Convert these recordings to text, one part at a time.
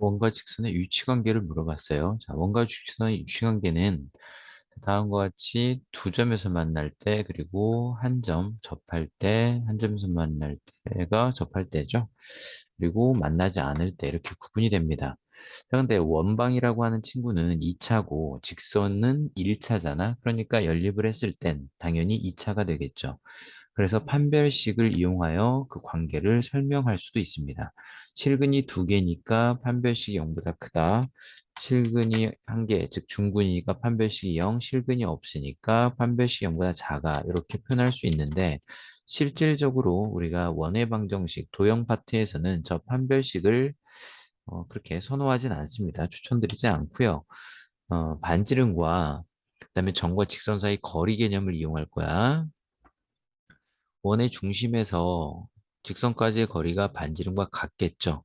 원과 직선의 위치관계를 물어봤어요. 자, 원과 직선의 위치관계는 다음과 같이 두 점에서 만날 때 그리고 한 점 접할 때 한 점에서 만날 때가 접할 때죠. 그리고 만나지 않을 때 이렇게 구분이 됩니다. 그런데 원방이라고 하는 친구는 2차고 직선은 1차잖아. 그러니까 연립을 했을 땐 당연히 2차가 되겠죠. 그래서 판별식을 이용하여 그 관계를 설명할 수도 있습니다. 실근이 두 개니까 판별식이 0보다 크다. 실근이 한 개, 즉 중근이니까 판별식이 0, 실근이 없으니까 판별식이 0보다 작아. 이렇게 표현할 수 있는데 실질적으로 우리가 원의 방정식, 도형 파트에서는 저 판별식을 어, 그렇게 선호하진 않습니다. 추천드리지 않고요. 어, 반지름과 그다음에 점과 직선 사이 거리 개념을 이용할 거야. 원의 중심에서 직선까지의 거리가 반지름과 같겠죠.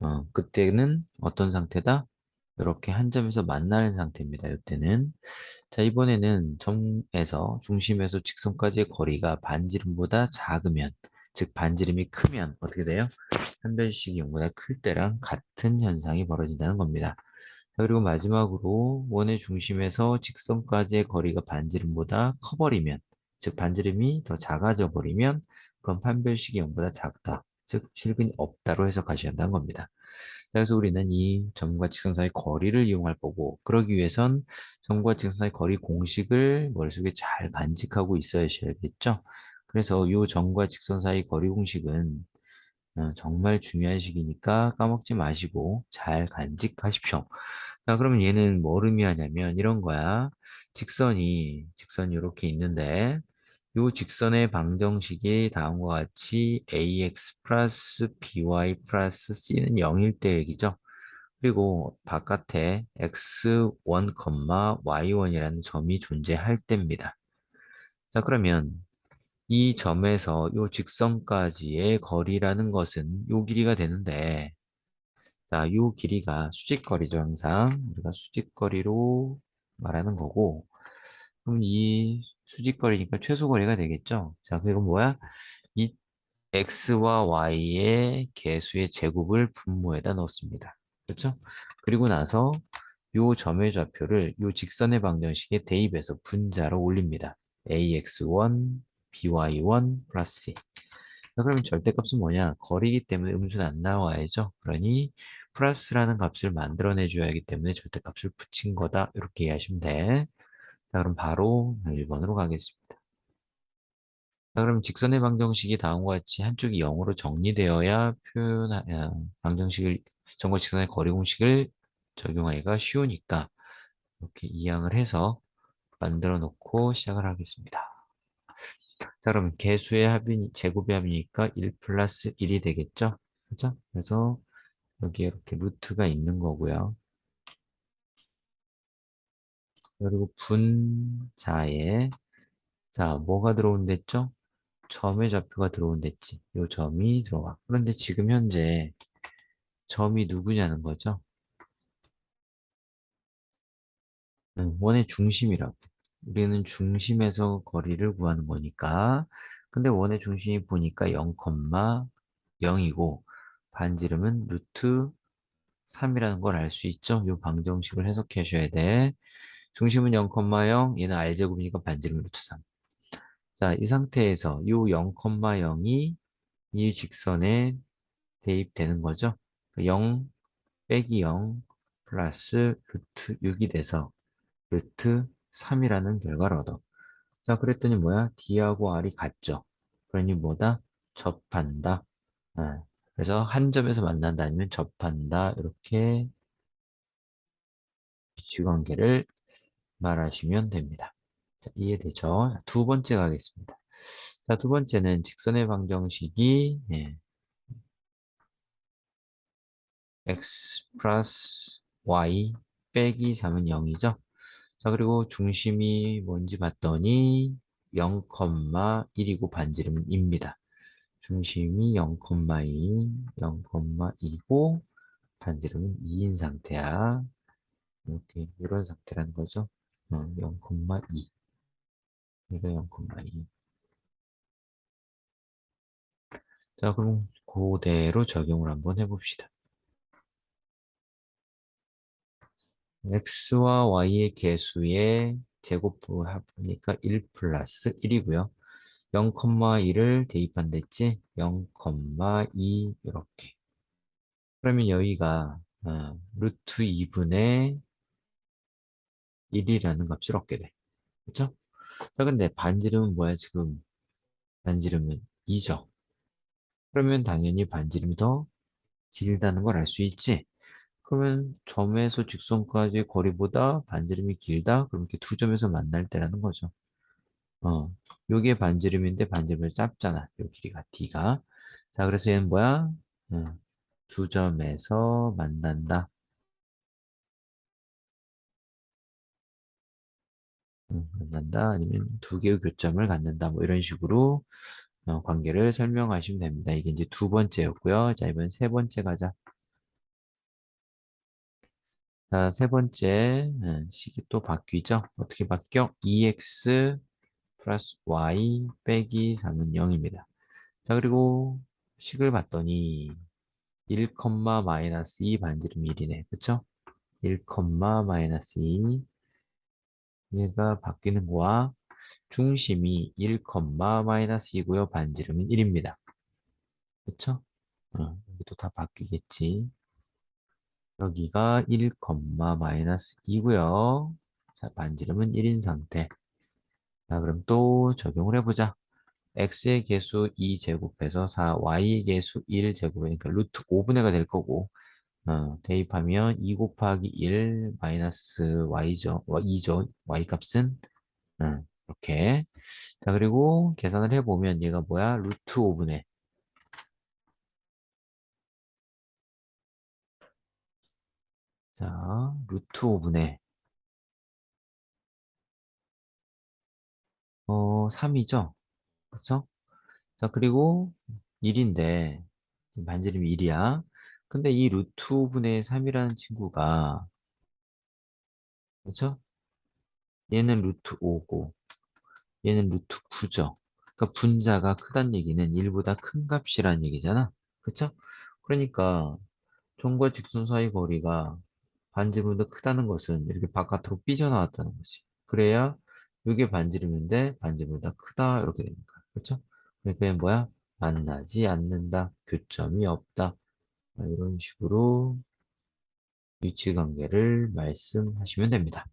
어, 그때는 어떤 상태다? 이렇게 한 점에서 만나는 상태입니다. 이때는 자 이번에는 점에서 중심에서 직선까지의 거리가 반지름보다 작으면 즉 반지름이 크면 어떻게 돼요? 한별식이 0보다 클 때랑 같은 현상이 벌어진다는 겁니다. 자, 그리고 마지막으로 원의 중심에서 직선까지의 거리가 반지름보다 커버리면 즉 반지름이 더 작아져 버리면 그건 판별식이 0보다 작다. 즉 실근이 없다로 해석하셔야 한다는 겁니다. 그래서 우리는 이 점과 직선 사이 거리를 이용할 거고 그러기 위해선 점과 직선 사이 거리 공식을 머릿속에 잘 간직하고 있어야겠죠. 그래서 이 점과 직선 사이 거리 공식은 어, 정말 중요한 식이니까 까먹지 마시고 잘 간직하십시오. 자, 그러면 얘는 뭘 의미하냐면 이런 거야. 직선이, 직선이 이렇게 있는데 요 직선의 방정식이 다음과 같이 ax 플러스 by 플러스 c는 0일 때 얘기죠. 그리고 바깥에 x1, y1이라는 점이 존재할 때입니다. 자, 그러면 이 점에서 요 직선까지의 거리라는 것은 요 길이가 되는데 자, 요 길이가 수직거리죠, 항상. 우리가 수직거리로 말하는 거고 그럼 이 수직거리니까 최소거리가 되겠죠. 자, 그리고 뭐야? 이 x와 y의 개수의 제곱을 분모에다 넣습니다. 그렇죠? 그리고 나서 요 점의 좌표를 요 직선의 방정식에 대입해서 분자로 올립니다. ax1, by1 플러스 c. 그러면 절대값은 뭐냐? 거리이기 때문에 음수는 안 나와야죠. 그러니 플러스라는 값을 만들어내 줘야 하기 때문에 절대값을 붙인 거다. 이렇게 이해하시면 돼. 자, 그럼 바로 1번으로 가겠습니다. 자, 그럼 직선의 방정식이 다음과 같이 한쪽이 0으로 정리되어야 표현, 방정식을, 점과 직선의 거리 공식을 적용하기가 쉬우니까 이렇게 이항을 해서 만들어 놓고 시작을 하겠습니다. 자, 그럼 개수의 합이, 제곱의 합이니까 1 플러스 1이 되겠죠? 그죠? 그래서 여기에 이렇게 루트가 있는 거고요. 그리고 분자에 자 뭐가 들어온댔죠? 점의 좌표가 들어온댔지. 요 점이 들어와. 그런데 지금 현재 점이 누구냐는 거죠? 음, 원의 중심이라고. 우리는 중심에서 거리를 구하는 거니까. 근데 원의 중심이 보니까 0,0이고 반지름은 루트 3이라는 걸 알 수 있죠? 요 방정식을 해석해 주셔야 돼. 중심은 0,0, 얘는 r제곱이니까 반지름 루트 3. 자, 이 상태에서 이 0,0이 이 직선에 대입되는 거죠. 0 빼기 0 플러스 루트 6이 돼서 루트 3이라는 결과를 얻어. 자, 그랬더니 뭐야? D하고 R이 같죠? 그러니 뭐다? 접한다. 아, 그래서 한 점에서 만난다 아니면 접한다. 이렇게 위치관계를 말하시면 됩니다. 자, 이해되죠? 두 번째 가겠습니다. 자, 두 번째는 직선의 방정식이 예, x 플러스 y 빼기 3은 0이죠. 자, 그리고 중심이 뭔지 봤더니 0,1이고 반지름입니다. 중심이 0,2, 0,2고 반지름은 2인 상태야. 이렇게 이런 상태라는 거죠. 0,2 얘가 0,2 자, 그럼 그대로 적용을 한번 해봅시다. X와 y의 개수의 제곱부 해보니까 1 플러스 1이고요. 0,1을 대입한다 했지? 0,2 이렇게. 그러면 여기가 어, 루트 2분의 1이라는 값을 얻게 돼. 그쵸? 자, 근데 반지름은 뭐야, 지금? 반지름은 2죠. 그러면 당연히 반지름이 더 길다는 걸 알 수 있지? 그러면 점에서 직선까지의 거리보다 반지름이 길다? 그럼 이렇게 두 점에서 만날 때라는 거죠. 어, 요게 반지름인데 반지름을 짧잖아. 요 길이가 D가. 자, 그래서 얘는 뭐야? 어, 두 점에서 만난다. 음, 만난다. 아니면 두 개의 교점을 갖는다. 뭐 이런 식으로 어, 관계를 설명하시면 됩니다. 이게 이제 두 번째였고요. 자, 이번 세 번째 가자. 자, 세 번째 음, 식이 또 바뀌죠. 어떻게 바뀌어? 2x 플러스 y 빼기 3은 0입니다. 자, 그리고 식을 봤더니 1, 마이너스 2 반지름 1이네. 그쵸? 1, 마이너스 2 얘가 바뀌는 거와 중심이 1, 마이너스 2고요. 반지름은 1입니다. 그쵸? 어, 여기도 다 바뀌겠지. 여기가 1, 마이너스 2고요. 자, 반지름은 1인 상태. 자, 그럼 또 적용을 해보자. x의 개수 2 제곱해서 4, y의 개수 1 제곱이니까 루트 5분의가 될 거고 어, 대입하면 2 곱하기 1 마이너스 y죠. 2죠. y 값은 어, 이렇게 자 그리고 계산을 해보면 얘가 뭐야? 루트 5분의 자 루트 5분의 어 3이죠. 그렇죠? 자 그리고 1인데 반지름이 1이야. 근데 이 루트 5분의 3이라는 친구가 그렇죠? 얘는 루트 5고 얘는 루트 9죠. 그러니까 분자가 크다는 얘기는 1보다 큰 값이라는 얘기잖아. 그쵸? 그러니까 점과 직선 사이 거리가 반지름보다 크다는 것은 이렇게 바깥으로 삐져나왔다는 거지. 그래야 이게 반지름인데 반지름보다 크다 이렇게 되니까. 그쵸? 그러니까 뭐야? 만나지 않는다. 교점이 없다. 이런 식으로 위치 관계를 말씀하시면 됩니다.